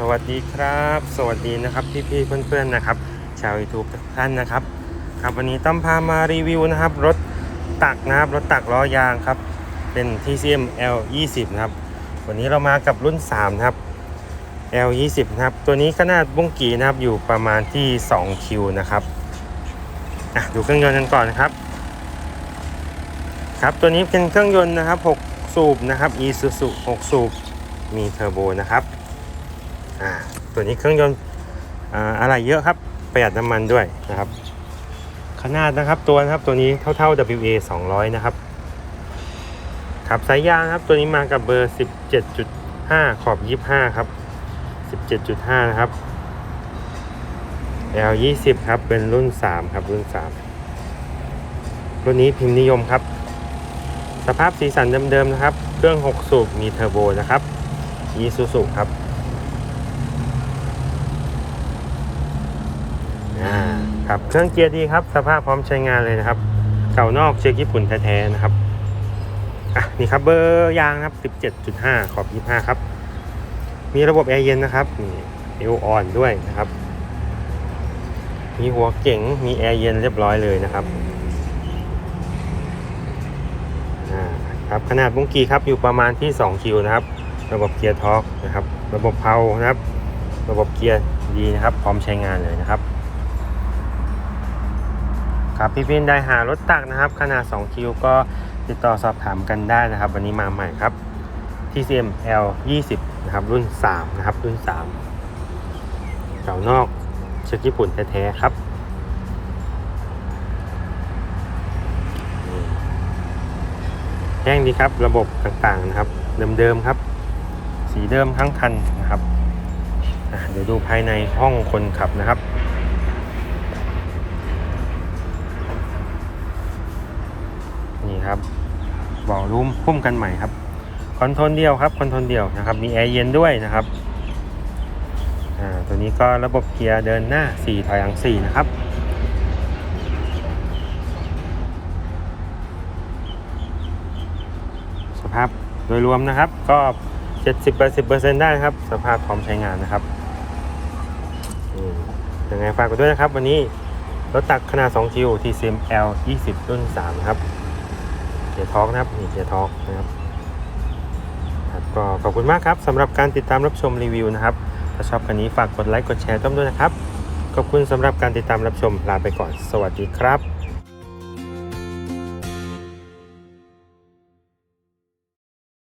สวัสดีครับ สวัสดีนะครับพี่ๆเพื่อนๆนะครับ ชาว YouTube ทุกท่านนะครับ ครับวันนี้ต้อมพามารีวิวนะครับ รถตักนะครับรถตักล้อยางครับ เป็น TCM L 20นะครับ วันนี้เรามากับรุ่น3นะครับ L 20นะครับ ตัวนี้ขนาดบุ้งกีนะครับอยู่ประมาณที่ 2 คิวนะครับอะดูเครื่องยนต์กันก่อนนะครับ ครับตัวนี้เป็นเครื่องยนต์นะครับ 6 สูบนะครับ Isuzu 6 สูบมีเทอร์โบนะครับ อ่าตัวนี้เครื่องยนต์อะไรเยอะครับประหยัดน้ำมันด้วยนะครับ ขนาดนะครับตัวนะครับตัวนี้เท่าๆ WA 200 นะครับครับสายยางครับตัวนี้มากับเบอร์ 17.5 ขอบ 25 ครับ 17.5 นะครับ L 20 ครับเป็นรุ่น 3 ครับรุ่น 3 รุ่นนี้พิมพ์นิยมครับ สภาพสีสันเดิมๆนะครับ เครื่อง 6 สูบมีเทอร์โบนะครับอีซูซูครับ อ่าครับเครื่องเกียร์ดีครับ สภาพพร้อมใช้งานเลยนะครับ เก่านอกเช็คญี่ปุ่นแท้ๆนะครับอะนี่ครับเบอร์ยางครับ17.5 ขอบ 25 ครับ มีระบบแอร์เย็นนะครับนี่เอวอ่อนด้วยนะครับ มีหัวเก๋งมีแอร์เย็นเรียบร้อยเลยนะครับครับขนาดบุ้งกีครับอยู่ประมาณที่2คิวนะครับ ระบบเกียร์ทอร์กนะครับ ระบบเพลานะครับ ระบบเกียร์ดีนะครับ พร้อมใช้งานเลยนะครับ ครับ พี่พินได้หารถตักนะครับ ขนาด 2 คิวก็ติดต่อสอบถามกันได้นะครับ วันนี้มาใหม่ครับ TCM L 20นะครับ รุ่น 3 นะครับ รุ่น 3 เก่านอกเช็คญี่ปุ่นแท้ๆครับแห้งดีครับ ระบบต่างๆนะครับ เดิมๆครับ สีเดิมทั้งคันนะครับเดี๋ยวดูภายในห้องคนขับนะครับ นี่ครับเบาะรุ่มพุ่มกันใหม่ครับคอนโทรลเดียวครับคอนโทรลเดียวนะครับ มีแอร์เย็นด้วยนะครับตัวนี้ก็ระบบเกียร์เดินหน้า 4 ถอยหลัง 4 นะครับ สภาพโดยรวมนะครับ ก็ 70-80%ได้นะครับ สภาพพร้อมใช้งานนะครับยังไงฝากกันด้วยนะครับ วันนี้รถตักขนาด2คิว TCM L 20 รุ่น 3 ครับ เกียร์ทอกนะครับนี่เกียร์ทอกนะครับครับก็ขอบคุณมากครับสำหรับการติดตามรับชมรีวิวนะครับถ้าชอบคันนี้ฝากกดไลค์กดแชร์ต้อมด้วยนะครับ ขอบคุณสำหรับการติดตามรับชมลาไปก่อน สวัสดีครับ